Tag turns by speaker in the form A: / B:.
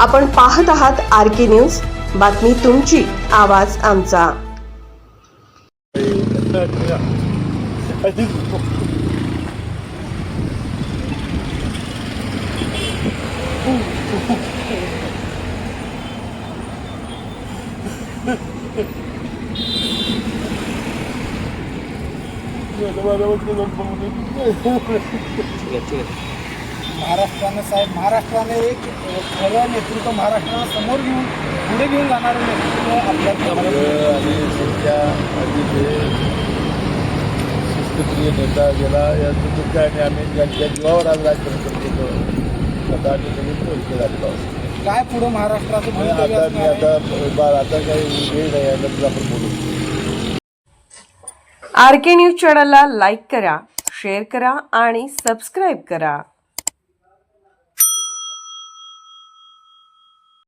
A: आपण पाहत आहात आर के न्यूज. बातमी तुमची आवाज आमचा.
B: महाराष्ट्रानं साहेब महाराष्ट्राने एक खरं नेतृत्व महाराष्ट्राला समोर घेऊन पुढे घेऊन जाणारं नेतृत्व आपल्या
C: आणि त्यांच्या शिस्तप्रिय नेता गेला दुःख आहे आणि आम्ही ज्यांच्या जीवावर आज राजकारण करतो आता आम्ही सगळे पोहोचले झालेलो आहोत.
B: काय पुढे महाराष्ट्राचं
C: आता मी? आता आता काही वेळ नाही आहे नंतर आपण बोलू.
A: आर के न्यूज चॅनलला लाईक करा शेअर करा आणि सबस्क्राईब करा.